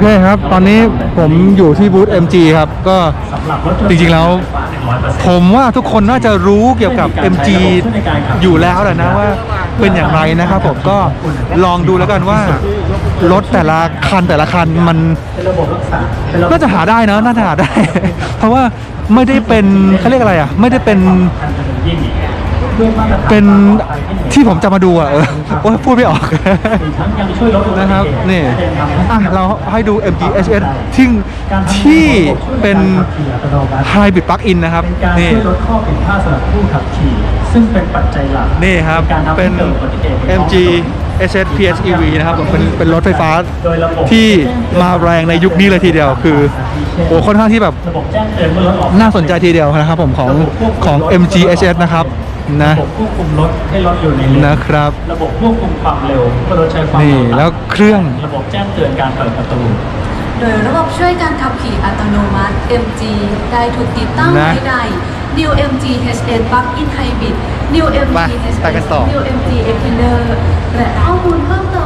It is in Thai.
เคครับ ตอนนี้ผมอยู่ที่บูธ MG ครับ ก็จริงๆแล้ว ผมว่าทุกคนน่าจะรู้เกี่ยวกับ MG อยู่แล้วแหละนะว่าเป็นอย่างไรนะครับผมก็ลองดูแล้วกันว่ารถแต่ละคันแต่ละคันมันน่าจะหาได้เนะน่าจะหาได้ เพราะว่าไม่ได้เป็นเขาเรียกอะไรอะ ไม่ได้เป็น เป็นที่ผมจะมาดูอะเออโอ้ยพูดไม่ออกนะครับนี่อะเราให้ดู MG HS ที่ที่เป็น Hybrid Plug-in นะครับการนี่ช่วยลดข้อผิดพลาดสำหรับผู้ขับขี่ซึ่งเป็นปัจจัยหลักนี่ครับใการทำให้เป็นกิดอุบัติเหตุในท้อง MG ถนน HS PHEV นะครับผมเป็นเป็นรถไฟฟ้าโดยระบบที่มาแรงในยุคนี้เลยทีเดียว คือโอ้ค่อนข้างที่แบบระบบแจ้งเตือนเมื่อรถออกน่าสนใจทีเดียวนะครับผมของของ MG HS นะครับ นะระบบควบคุมรถให้รถอยู่ในเลนนะครับ ระบบควบคุมความเร็วเมื่อรถใช้ความนี่เร็วต่ำแล้วเครื่อง ระบบแจ้งเตือนการเปิดประตู โดยระบบช่วยการขับขี่อัตโนมัติ MG ได้ถูกติดตั้งนะไว้ใน New MG HN Plug-in Hybrid New MG ไป HN ไปกันต่อ New MG Expander และข้อมูลเพิ่มเติม